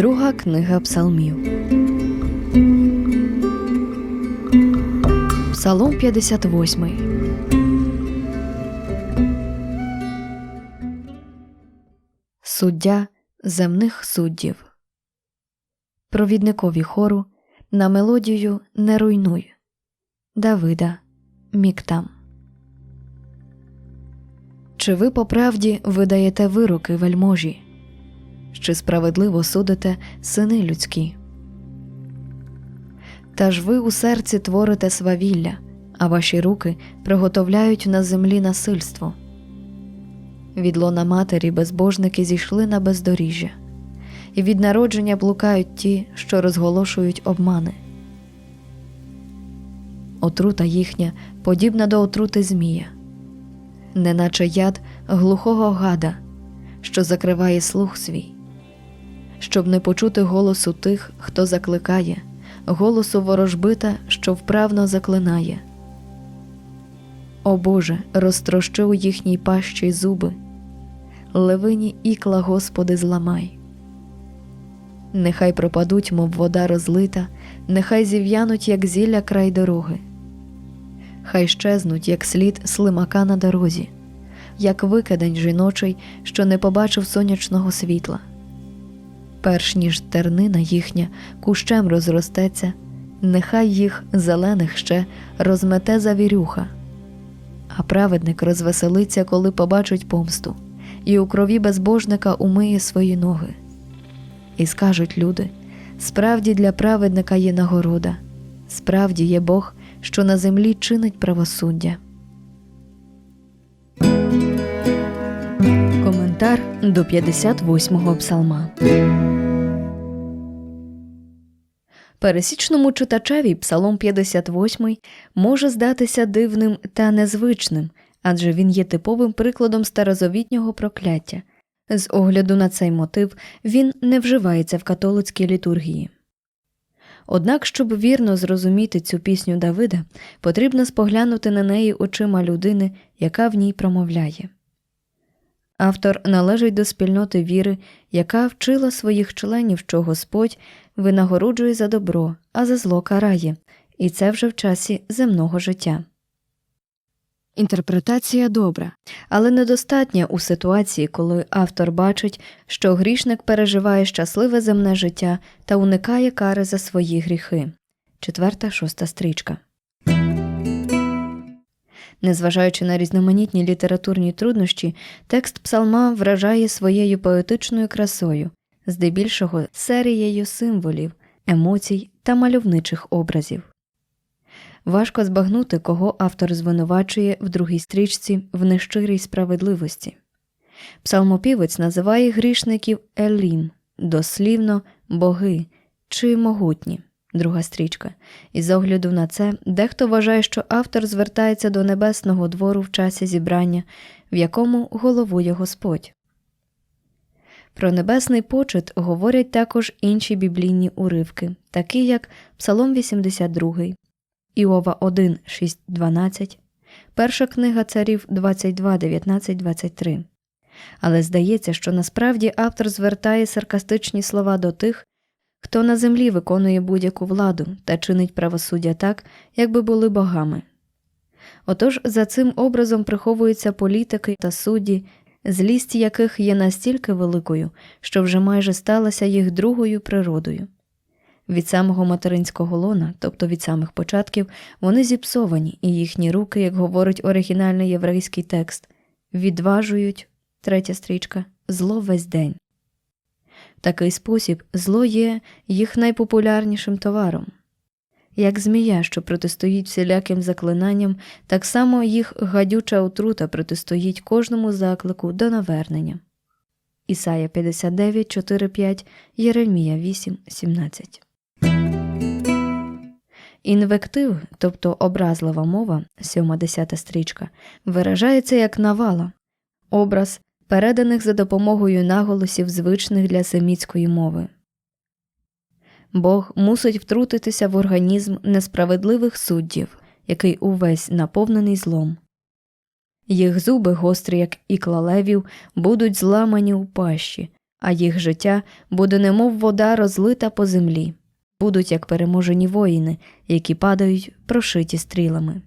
Друга книга Псалмів. Псалом 58. Суддя земних суддів. Провідникові хору на мелодію Не руйнуй. Давида Міктам. Чи ви по правді видаєте вироки вельможі? Чи справедливо судите сини людські? Та ж ви у серці творите свавілля, а ваші руки приготовляють на землі насильство. Від лона матері безбожники зійшли на бездоріжжя, і від народження блукають ті, що розголошують обмани. Отрута їхня подібна до отрути змія, неначе яд глухого гада, що закриває слух свій, щоб не почути голосу тих, хто закликає, голосу ворожбита, що вправно заклинає. О Боже, розтрощи у їхній пащі зуби, левині ікла, Господи, зламай. Нехай пропадуть, мов вода розлита, нехай зів'януть, як зілля край дороги, хай щезнуть, як слід слимака на дорозі, як викидень жіночий, що не побачив сонячного світла. Перш ніж тернина їхня кущем розростеться, нехай їх зелених ще розмете завірюха, а праведник розвеселиться, коли побачить помсту, і у крові безбожника умиє свої ноги. І скажуть люди: справді для праведника є нагорода, справді є Бог, що на землі чинить правосуддя. Коментар до 58-го псалма. Пересічному читачеві Псалом 58 може здатися дивним та незвичним, адже він є типовим прикладом старозавітнього прокляття. З огляду на цей мотив він не вживається в католицькій літургії. Однак, щоб вірно зрозуміти цю пісню Давида, потрібно споглянути на неї очима людини, яка в ній промовляє. Автор належить до спільноти віри, яка вчила своїх членів, що Господь винагороджує за добро, а за зло карає, і це вже в часі земного життя. Інтерпретація добра, але недостатня у ситуації, коли автор бачить, що грішник переживає щасливе земне життя та уникає кари за свої гріхи. Четверта шоста стрічка. Незважаючи на різноманітні літературні труднощі, текст псалма вражає своєю поетичною красою, здебільшого серією символів, емоцій та мальовничих образів. Важко збагнути, кого автор звинувачує в другій стрічці в нещирій справедливості. Псалмопівець називає грішників Елім, дослівно боги чи могутні, друга стрічка, і з огляду на це дехто вважає, що автор звертається до небесного двору в часі зібрання, в якому головує Господь. Про небесний почет говорять також інші біблійні уривки, такі як Псалом 82, Іова 1, 6, 12, Перша книга царів 22, 19, 23. Але здається, що насправді автор звертає саркастичні слова до тих, хто на землі виконує будь-яку владу та чинить правосуддя так, якби були богами. Отож за цим образом приховуються політики та судді, злість яких є настільки великою, що вже майже сталася їх другою природою. Від самого материнського лона, тобто від самих початків, вони зіпсовані, і їхні руки, як говорить оригінальний єврейський текст, відважують третя стрічка зло весь день. Такий спосіб зло є їх найпопулярнішим товаром. Як змія, що протистоїть всіляким заклинанням, так само їх гадюча отрута протистоїть кожному заклику до навернення. Ісая 59, 4, 5, Єремія 8, 17. Інвектив, тобто образлива мова, 7-10 стрічка, виражається як навала, образ, переданих за допомогою наголосів звичних для семітської мови. Бог мусить втрутитися в організм несправедливих суддів, який увесь наповнений злом. Їх зуби, гострі, як ікла левів, будуть зламані у пащі, а їх життя буде немов вода розлита по землі, будуть як переможені воїни, які падають прошиті стрілами.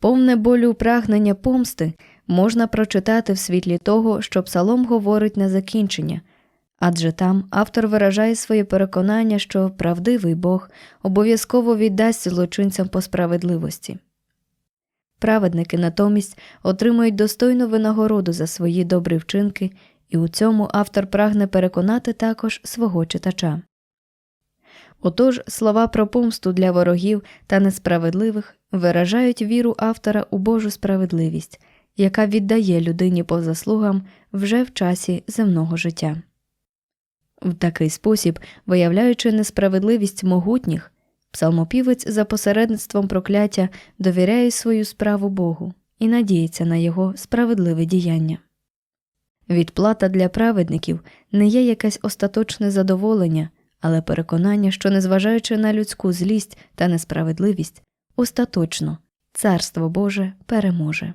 Повне болю прагнення помсти можна прочитати в світлі того, що псалом говорить на закінчення, адже там автор виражає своє переконання, що правдивий Бог обов'язково віддасть злочинцям по справедливості. Праведники натомість отримують достойну винагороду за свої добрі вчинки, і у цьому автор прагне переконати також свого читача. Отож, слова про помсту для ворогів та несправедливих виражають віру автора у Божу справедливість, яка віддає людині по заслугам вже в часі земного життя. В такий спосіб, виявляючи несправедливість могутніх, псалмопівець за посередництвом прокляття довіряє свою справу Богу і надіється на його справедливе діяння. Відплата для праведників не є якесь остаточне задоволення, але переконання, що, незважаючи на людську злість та несправедливість, остаточно Царство Боже переможе.